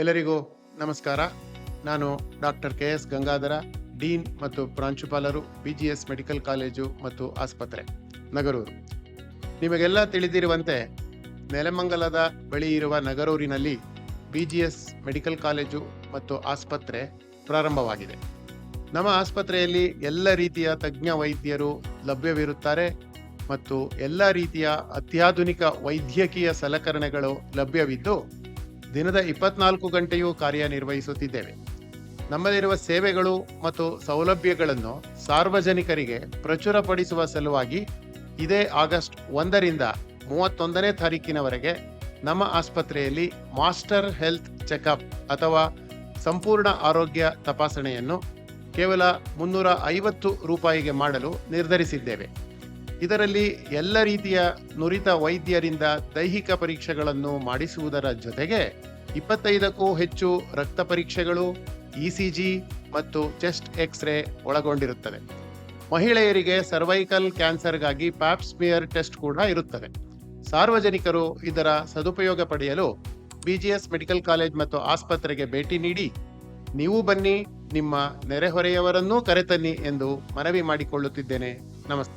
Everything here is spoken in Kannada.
ಎಲ್ಲರಿಗೂ ನಮಸ್ಕಾರ. ನಾನು doctor K S Gangadhara, dean ಮತ್ತು ಪ್ರಾಂಶುಪಾಲರು B G S medical college ಮತ್ತು ಆಸ್ಪತ್ರೆ, ನಗರೂರು. ನಿಮಗೆಲ್ಲ ತಿಳಿದಿರುವಂತೆ, ನೆಲಮಂಗಲದ ಬಳಿ ಇರುವ ನಗರೂರಿನಲ್ಲಿ B G S medical college ಮತ್ತು ಆಸ್ಪತ್ರೆ ಪ್ರಾರಂಭವಾಗಿದೆ. ನಮ್ಮ ಆಸ್ಪತ್ರೆಯಲ್ಲಿ ಎಲ್ಲ ರೀತಿಯ ತಜ್ಞ ವೈದ್ಯರು ಲಭ್ಯವಿರುತ್ತಾರೆ ಮತ್ತು ಎಲ್ಲ ರೀತಿಯ ಅತ್ಯಾಧುನಿಕ ವೈದ್ಯಕೀಯ ಸಲಕರಣೆಗಳು ಲಭ್ಯವಿದ್ದು ದಿನದ ಇಪ್ಪತ್ನಾಲ್ಕು ಗಂಟೆಯೂ ಕಾರ್ಯನಿರ್ವಹಿಸುತ್ತಿದ್ದೇವೆ. ನಮ್ಮಲ್ಲಿರುವ ಸೇವೆಗಳು ಮತ್ತು ಸೌಲಭ್ಯಗಳನ್ನು ಸಾರ್ವಜನಿಕರಿಗೆ ಪ್ರಚುರಪಡಿಸುವ ಸಲುವಾಗಿ ಇದೇ ಆಗಸ್ಟ್ ಒಂದರಿಂದ ಮೂವತ್ತೊಂದನೇ ತಾರೀಕಿನವರೆಗೆ ನಮ್ಮ ಆಸ್ಪತ್ರೆಯಲ್ಲಿ ಮಾಸ್ಟರ್ ಹೆಲ್ತ್ ಚೆಕಪ್ ಅಥವಾ ಸಂಪೂರ್ಣ ಆರೋಗ್ಯ ತಪಾಸಣೆಯನ್ನು ಕೇವಲ ಮುನ್ನೂರ ಐವತ್ತು ರೂಪಾಯಿಗೆ ಮಾಡಲು ನಿರ್ಧರಿಸಿದ್ದೇವೆ. ಇದರಲ್ಲಿ ಎಲ್ಲ ರೀತಿಯ ನುರಿತ ವೈದ್ಯರಿಂದ ದೈಹಿಕ ಪರೀಕ್ಷೆಗಳನ್ನು ಮಾಡಿಸುವುದರ ಜೊತೆಗೆ ಇಪ್ಪತ್ತೈದಕ್ಕೂ ಹೆಚ್ಚು ರಕ್ತ ಪರೀಕ್ಷೆಗಳು ಇಸಿಜಿ ಮತ್ತು ಚೆಸ್ಟ್ ಎಕ್ಸ್ರೇ ಒಳಗೊಂಡಿರುತ್ತದೆ ಮಹಿಳೆಯರಿಗೆ ಸರ್ವೈಕಲ್ ಕ್ಯಾನ್ಸರ್ಗಾಗಿ ಪ್ಯಾಪ್ಸ್ಮಿಯರ್ ಟೆಸ್ಟ್ ಕೂಡ ಇರುತ್ತದೆ. ಸಾರ್ವಜನಿಕರು ಇದರ ಸದುಪಯೋಗ ಪಡೆಯಲು ಬಿಜಿಎಸ್ ಮೆಡಿಕಲ್ ಕಾಲೇಜ್ ಮತ್ತು ಆಸ್ಪತ್ರೆಗೆ ಭೇಟಿ ನೀಡಿ, ನೀವು ಬನ್ನಿ, ನಿಮ್ಮ ನೆರೆಹೊರೆಯವರನ್ನೂ ಕರೆತನ್ನಿ ಎಂದು ಮನವಿ ಮಾಡಿಕೊಳ್ಳುತ್ತಿದ್ದೇನೆ. ನಮಸ್ತೆ.